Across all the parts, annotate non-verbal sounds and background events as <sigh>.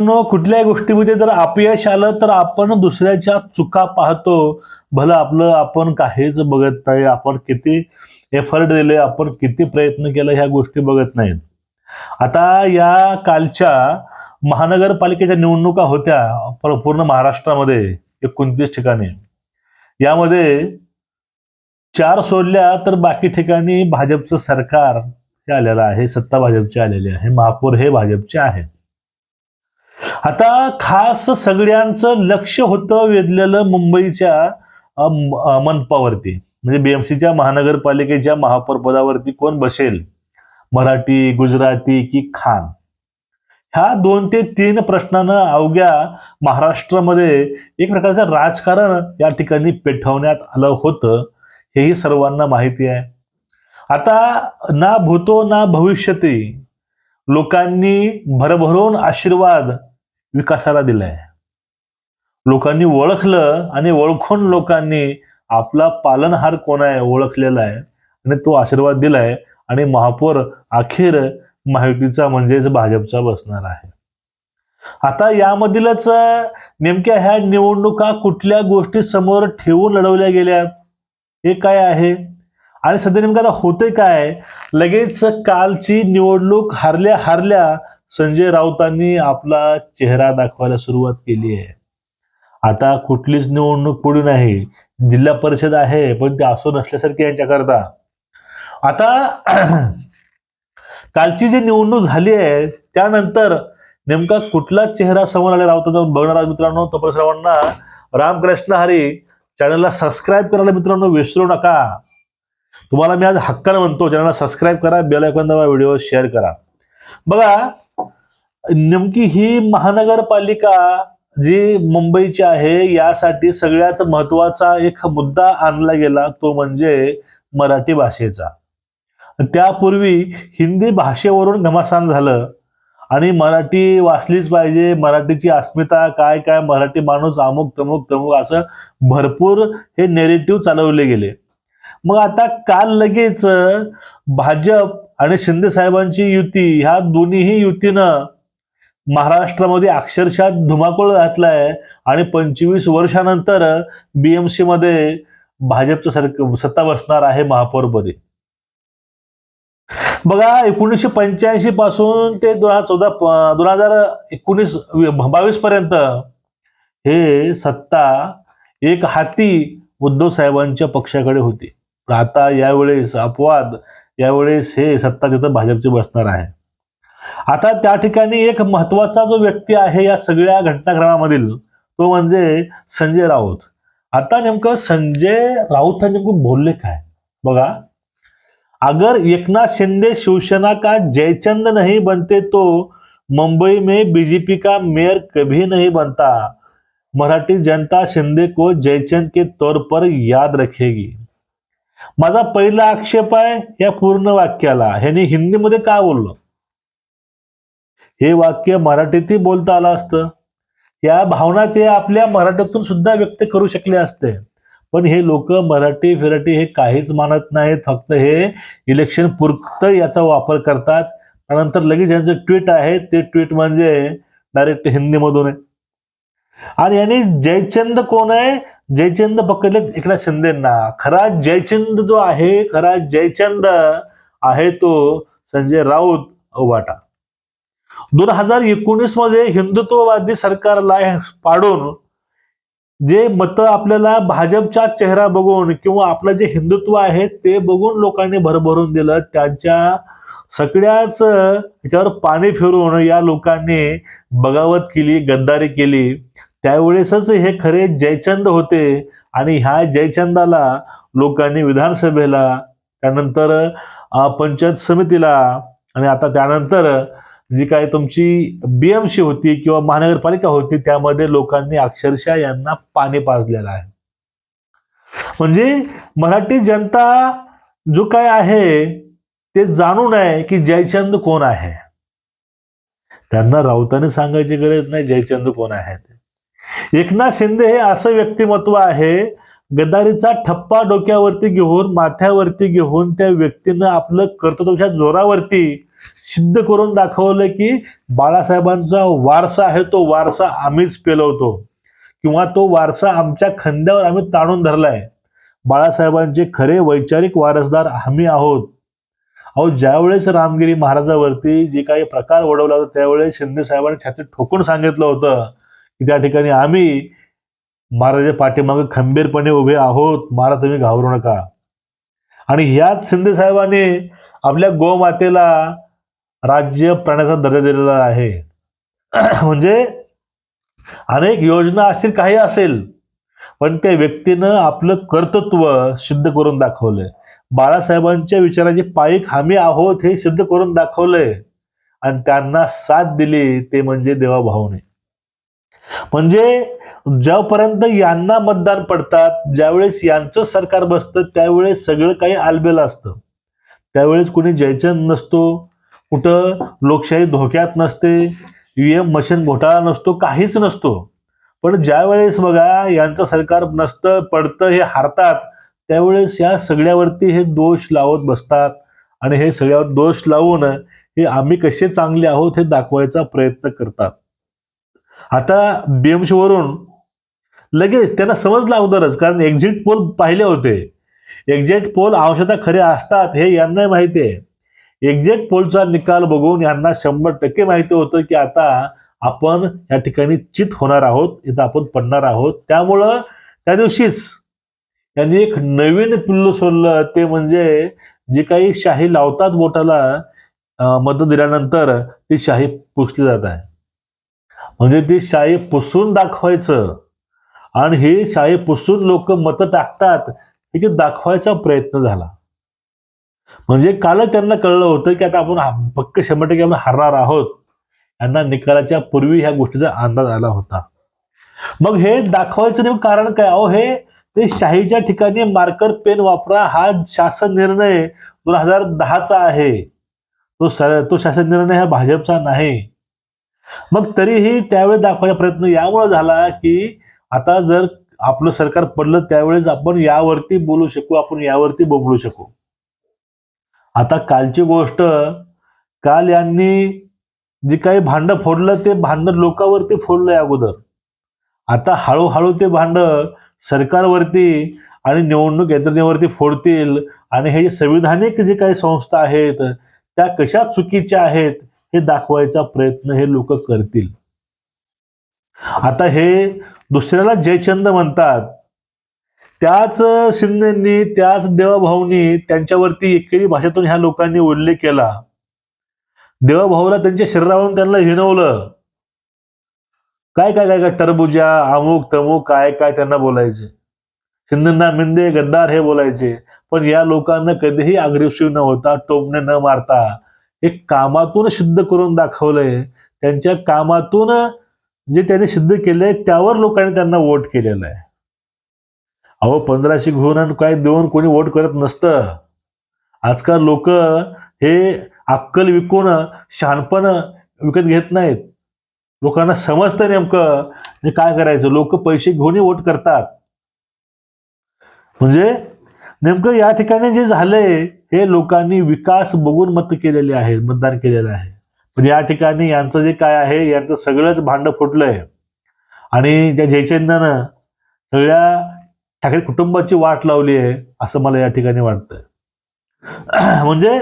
कुठल्याही गोष्टीमध्ये जर अपयश आलं तर आपण दुसऱ्याच्या चुका पाहतो. भलं आपलं आपण काहीच बघत नाही. आपण किती एफर्ट दिले आपण किती प्रयत्न केला ह्या गोष्टी बघत नाहीत आता या कालच्या महानगरपालिकेच्या निवडणुका होत्या पूर्ण महाराष्ट्रामध्ये एकोणतीस ठिकाणी. यामध्ये चार सोडल्या तर बाकी ठिकाणी भाजपचं सरकार हे आलेलं आहे सत्ता भाजपची आलेली आहे. महापौर हे भाजपचे आहेत. आता खास सगळ्यांचं लक्ष होतं वेधलेलं मुंबईच्या मनपावरती. म्हणजे बीएमसीच्या महानगरपालिकेच्या महापौर पदावरती कोण बसेल? मराठी गुजराती की खान? ह्या दोन ते तीन प्रश्नानं अवघ्या महाराष्ट्रामध्ये एक प्रकारचं राजकारण या ठिकाणी पेठवण्यात आलं होतं. हेही सर्वांना माहिती आहे. आता ना भूतो ना भविष्यती. लोकांनी भरभरून आशीर्वाद विकासाला दिलाय. लोकांनी ओळखलं आणि ओळखून लोकांनी आपला पालनहार कोण आहे ओळखलेला आहे आणि तो आशीर्वाद दिलाय आणि महापौर अखेर महायुतीचा म्हणजेच भाजपचा बसणार आहे. आता यामधीलच नेमक्या ह्या निवडणुका कुठल्या गोष्टी समोर ठेवून लढवल्या गेल्या? हे काय आहे? आणि सध्या नेमकं आता होते काय? लगेच कालची निवडणूक हारल्या हारल्या संजय राऊतांनी आपला चेहरा दाखवायला सुरुवात केली आहे. आता कुठलीच निवडणूक पुढे नाही. जिल्हा परिषद आहे पण ते असो नसल्यासारखी यांच्याकरता. आता <clears throat> कालची जी निवडणूक झाली आहे त्यानंतर नेमका कुठला चेहरा समोर आला राऊत जाऊन बघणार मित्रांनो. तोपर्यंत राम रामकृष्ण हरी चॅनलला सबस्क्राईब करायला मित्रांनो विसरू नका. तुम्हाला मी आज हक्कानं म्हणतो चॅनलला सबस्क्राईब करा बेल आयकॉन दाबा व्हिडिओ शेअर करा. बघा नेमकी ही महानगरपालिका जी मुंबईची आहे यासाठी सगळ्यात महत्त्वाचा एक मुद्दा आणला गेला तो म्हणजे मराठी भाषेचा. त्यापूर्वी हिंदी भाषेवरून घमासान झालं आणि मराठी वाचलीच पाहिजे मराठीची अस्मिता काय काय मराठी माणूस अमुक तमुक तमुक असं भरपूर हे नेरेटिव्ह चालवले गेले. मग आता काल लगेच भाजप आणि शिंदे साहेबांची युती ह्या दोन्हीही युतीनं महाराष्ट्रामध्ये अक्षरशः धुमाकूळ घातलाय. आणि पंचवीस वर्षानंतर बीएमसी मध्ये भाजपचं सरक सत्ता बसणार आहे महापौरपदी. बघा एकोणीसशे पंच्याऐंशी पासून ते दोन हजार चौदा दोन हजार एकोणीस बावीस पर्यंत हे सत्ता एक हाती उद्धव साहेबांच्या पक्षाकडे होती. आता यावेळेस अपवाद यावेळेस हे सत्ता तिथं भाजपची बसणार आहे. आता त्या ठिकाणी एक महत्त्वाचा जो व्यक्ती आहे या सगळ्या घटनाक्रमामधील तो म्हणजे संजय राऊत. आता नेमकं संजय राऊत नेमकं बोलले काय? बघा. अगर एकनाथ शिंदे शिवसेना का जयचंद नहीं बनते तो मुंबई में बीजेपी का मेयर कभी नहीं बनता. मराठी जनता शिंदे को जयचंद के तौर पर याद रखेगी. माझा पहिला आक्षेप आहे या पूर्ण वाक्याला. ह्याने हिंदीमध्ये का बोललं? हे वाक्य मराठीतही बोलता आलं असतं. या भावना ते आपल्या मराठीतून सुद्धा व्यक्त करू शकले असते. पण हे लोक मराठी फिराठी हे काहीच मानत नाहीत. फक्त हे इलेक्शन पुरतं याचा वापर करतात. त्यानंतर लगेच यांचं ट्विट आहे. ते ट्विट म्हणजे डायरेक्ट हिंदीमधून आहे. आणि यांनी जयचंद कोण आहे? जयचंद पकडले एकनाथ शिंदेना. खरा जयचंद जो आहे खरा जयचंद आहे तो संजय राऊत वाटा दोन हजार एकोणीसमध्ये हिंदुत्ववादी सरकारला पाडून जे मतं आपल्याला भाजपचा चेहरा बघून किंवा आपलं जे हिंदुत्व आहे ते बघून लोकांनी भरभरून दिलं. त्यांच्या सगळ्याच याच्यावर पाणी फिरून या लोकांनी बगावत केली गद्दारी केली. त्यावेळेसच हे खरे जयचंद होते आणि ह्या जयचंदाला लोकांनी विधानसभेला त्यानंतर पंचायत समितीला आणि आता त्यानंतर जी काय तुमची बीएमसी होती किंवा महानगरपालिका होती त्यामध्ये लोकांनी अक्षरशः यांना पाणी पाजलेलं आहे. म्हणजे मराठी जनता जो काय आहे ते जाणून आहे की जयचंद कोण आहे. त्यांना राऊतांनी सांगायची गरज नाही जयचंद कोण आहे ते एकनाथ शिंदे हे असं व्यक्तिमत्व आहे गद्दारीचा ठप्पा डोक्यावरती घेऊन माथ्यावरती घेऊन त्या व्यक्तीनं आपलं कर्तृत्वाच्या जोरावरती सिद्ध करून दाखवलं की बाळासाहेबांचा वारसा आहे तो वारसा आम्हीच पेलवतो. किंवा तो वारसा आमच्या खांद्यावर आम्ही ताणून धरलाय. बाळासाहेबांचे खरे वैचारिक वारसदार आम्ही आहोत. अहो ज्यावेळेस रामगिरी महाराजावरती जे काही प्रकार ओढवला होता त्यावेळेस शिंदे साहेबांनी छातीत ठोकून सांगितलं होतं. की त्या ठिकाणी आम्ही महाराजा पाठीमागं खंबीरपणे उभे आहोत. महाराज तुम्ही घाबरू नका. आणि ह्याच शिंदे साहेबांनी आपल्या गोमातेला राज्य प्राण्याचा दर्जा दिलेला आहे. <clears throat> म्हणजे अनेक योजना असतील काही असेल पण त्या व्यक्तीनं आपलं कर्तृत्व सिद्ध करून दाखवलंय. बाळासाहेबांच्या विचाराची पायी आम्ही आहोत हे सिद्ध करून दाखवलंय. आणि त्यांना साथ दिली ते म्हणजे देवाभाऊने. म्हणजे ज्यापर्यंत यांना मतदान पडतात ज्यावेळेस यांचं सरकार बसतं त्यावेळेस सगळं काही आलबेलं असतं. त्यावेळेस कुणी जयचंद नसतो कुठं लोकशाही धोक्यात नसते ईव्हीएम मशीन घोटाळा नसतो काहीच नसतो. पण ज्यावेळेस बघा यांचं सरकार नसतं पडतं हे हारतात त्यावेळेस या सगळ्यावरती हे दोष लावत बसतात. आणि हे सगळ्यावर दोष लावून हे आम्ही कसे चांगले आहोत हे दाखवायचा प्रयत्न करतात. आता BMC लगेच त्यांना समजलं अगोदरच कारण एक्झिट पोल पाहिले होते. एक्झिट पोल आवश्यकता खरे असतात हे यांनाही माहिती आहे. एक्झिट पोलचा निकाल बघून यांना शंभर टक्के माहिती होतं की आता आपण या ठिकाणी चित होणार आहोत इथं आपण पडणार आहोत. त्यामुळं त्या दिवशीच यांनी एक नवीन पिल्लू सोडलं. ते म्हणजे जे काही शाही लावतात बोटाला मदत दिल्यानंतर ती शाही पुसली जात आहे. म्हणजे ती शाई पुसून दाखवायचं. आणि ही शाई पुसून लोक मतं टाकतात हे दाखवायचा प्रयत्न झाला. म्हणजे काल त्यांना कळलं होतं की आता आपण पक्क शंभर टक्के आपण हरणार आहोत. यांना निकालाच्या पूर्वी ह्या गोष्टीचा अंदाज आला होता. मग हे दाखवायचं नेमकं कारण काय? अहो हे ते शाहीच्या ठिकाणी मार्कर पेन वापरा हा शासन निर्णय दोन हजार दहाचा आहे. तो स- तो शासन निर्णय हा भाजपचा नाही. मग तरीही त्यावेळेस दाखवायचा प्रयत्न यामुळे झाला की आता जर आपलं सरकार पडलं त्यावेळेस आपण यावरती बोलू शकू आपण यावरती बोलू शकू. आता कालची गोष्ट काल यांनी जे काही भांड फोडलं ते भांड लोकांवरती फोडलंय अगोदर. आता हळूहळू ते भांड सरकारवरती आणि निवडणूक यंत्रणेवरती फोडतील आणि हे जे संविधानिक जे काही संस्था आहेत त्या कशा चुकीच्या आहेत हे दाखवायचा प्रयत्न हे लोक करतील. आता हे दुसऱ्याला जयचंद म्हणतात. त्याच शिंदेनी त्याच देवाभाऊनी त्यांच्यावरती एकेरी भाषेतून ह्या लोकांनी उल्लेख केला. देवाभाऊला त्यांच्या शरीरावरून त्यांना हिनवलं काय काय काय काय टरबुजा अमुक तमुक काय काय त्यांना बोलायचे. शिंदेना मिंदे गद्दार हे बोलायचे. पण या लोकांना कधीही अग्रेसिव्ह न होता टोमणे न मारता एक कामातून सिद्ध करून दाखवलंय. त्यांच्या कामातून जे त्यांनी सिद्ध केलंय त्यावर लोकांनी त्यांना वोट केलेलं आहे. अहो पंधराशे घेऊन आणि काय देऊन कोणी वोट करत नसतं. आजकाल लोक हे अक्कल विकून शहाणपण विकत घेत नाहीत. लोकांना समजतं नेमकं काय करायचं. लोक पैसे घेऊनही वोट करतात. म्हणजे नेमकं या ठिकाणी जे झालंय हे लोकांनी विकास बघून मत केलेले आहे मतदान केलेलं आहे. पण या ठिकाणी यांचं जे काय आहे यांचं सगळंच भांड फुटलंय. आणि ज्या जयचंदनं सगळ्या ठाकरे कुटुंबाची वाट लावली आहे असं मला या ठिकाणी वाटतंय. <clears throat> म्हणजे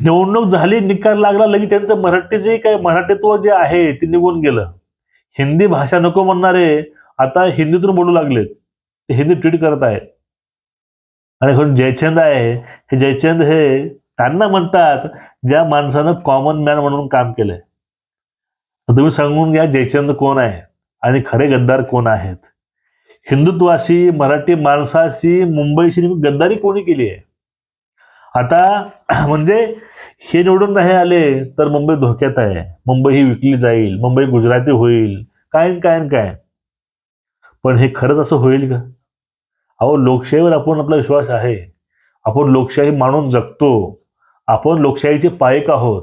निवडणूक झाली निकाल लागला लगेच त्यांचं मराठी जे काही मराठीत्व जे आहे ते निघून गेलं. हिंदी भाषा नको म्हणणारे आता हिंदीतून बोलू लागलेत. ते हिंदी ट्विट करत आहेत. आणि कोण जयचंद आहे हे. जयचंद हे त्यांना म्हणतात ज्या माणसानं कॉमन मॅन म्हणून काम केलंय. तुम्ही सांगून घ्या जयचंद कोण आहे आणि खरे गद्दार कोण आहेत. हिंदुत्वाशी मराठी माणसाशी मुंबईशी गद्दारी कोणी केली आहे? आता <clears throat> म्हणजे हे निवडून नाही आले तर मुंबई धोक्यात आहे. मुंबई ही विकली जाईल मुंबई गुजराती होईल काय काय काय पण हे खरंच असं होईल का? अहो लोकशाहीवर आपण आपला विश्वास आहे. आपण लोकशाही मानून जगतो. आपण लोकशाहीचे पायक आहोत.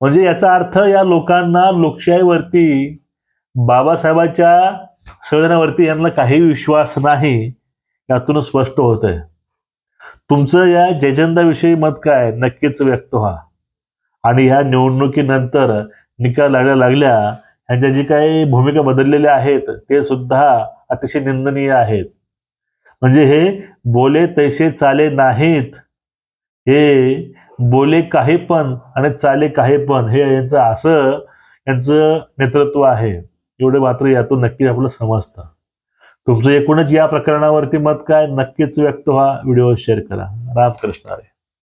म्हणजे याचा अर्थ या लोकांना लोकशाहीवरती बाबासाहेबाच्या संविधानावरती यांना काही विश्वास नाही यातून स्पष्ट होत आहे तुमचं या जयजंदाविषयी मत काय? नक्कीच व्यक्त व्हा. आणि ह्या निवडणुकीनंतर निकाल लागल्या लागल्या यांच्या जी काही भूमिका बदललेल्या आहेत ते सुद्धा अतिशय निंदनीय आहेत. म्हणजे हे बोले तैसे चाले नाहीत. हे बोले काही पण आणि चाले काही पण हे यांचं असं यांचं नेतृत्व आहे. एवढे मात्र यातून नक्की आपलं समजतं. तुमचं एकूणच या प्रकरणावरती मत काय? नक्कीच व्यक्त व्हा. व्हिडिओ शेअर करा. रामकृष्ण हरी.